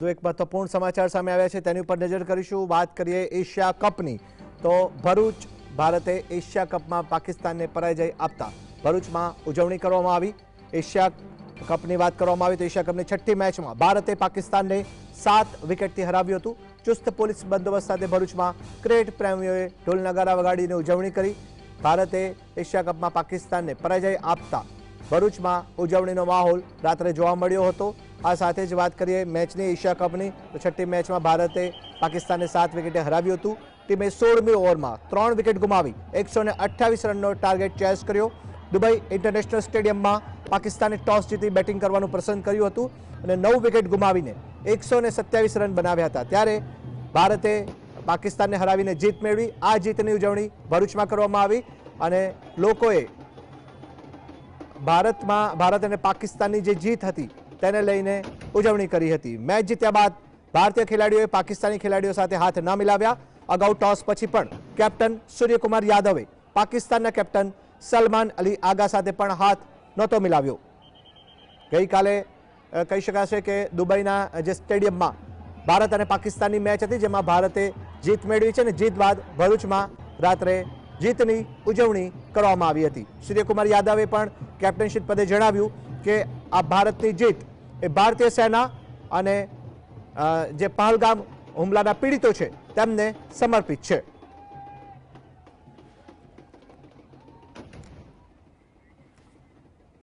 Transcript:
તો એક વાત તો પૂર્ણ સમાચાર સામે આવ્યા છે તેના ઉપર નજર કરીશુ વાત કરીએ એશિયા કપની તો ભરૂચ ભારતે એશિયા કપમાં પાકિસ્તાનને પરાઈ જાય આપતા ભરૂચમાં ઉજવણી કરવામાં આવી એશિયા કપની વાત કરવામાં આવી તો એશિયા કપની 6ઠ્ઠી મેચમાં ભારતે પાકિસ્તાનને 7 વિકેટથી હરાવ્યું હતું ચુસ્ત પોલીસ બંદોબસ્ત સાથે ભરૂચમાં ક્રિકેટ પ્રેમીઓએ ઢોલ નગારા વગાડીને ઉજવણી કરી ભારતે એશિયા કપમાં પાકિસ્તાનને પરાઈ જાય આપતા ભરૂચમાં ઉજવણીનો માહોલ રાત્રે જોવા મળ્યો હતો આ સાથે જ વાત કરીએ મેચની એશિયા કપની છઠ્ઠી મેચમાં ભારતે પાકિસ્તાનને 7 વિકેટે હરાવ્યું હતું ટીમે 16 મે ઓવરમાં 3 વિકેટ ગુમાવી 128 રનનો ટાર્ગેટ ચેસ કર્યો દુબઈ ઇન્ટરનેશનલ સ્ટેડિયમમાં પાકિસ્તાને ટોસ જીતી બેટિંગ કરવાનો પસંદ કર્યો હતો અને 9 વિકેટ ગુમાવીને 127 રન બનાવ્યા હતા ત્યારે ભારતે પાકિસ્તાનને હરાવીને જીત મેળવી આ જીતની ઉજવણી ભરૂચમાં કરવામાં આવી અને લોકોએ ભારતમાં ભારત અને પાકિસ્તાનની જે જીત હતી તેને લઈને ઉજવણી કરી હતી મેચ જીત્યા બાદ ભારતીય ખેલાડીઓ એ પાકિસ્તાની ખેલાડીઓ સાથે હાથ ન મિલાવ્યા અગાઉ ટોસ પછી પણ કેપ્ટન સુરેશકુમાર યાદવે પાકિસ્તાનના કેપ્ટન સલમાન અલી આગા સાથે પણ હાથ નતો મિલાવ્યો ગઈકાલે કહી શકાય છે કે દુબઈના જે સ્ટેડિયમમાં ભારત અને પાકિસ્તાનની મેચ હતી જેમાં ભારતે જીત મેળવી છે અને જીત બાદ ભરૂચમાં રાત્રે જીતની ઉજવણી કરવામાં આવી હતી સુરેશકુમાર યાદવે પણ કેપ્ટનશીપ પદે જણાવ્યું કે આ ભારતની જીત એ ભારતીય સેના અને જે પહલગામ હુમલાના પીડિતો છે તેમને સમર્પિત છે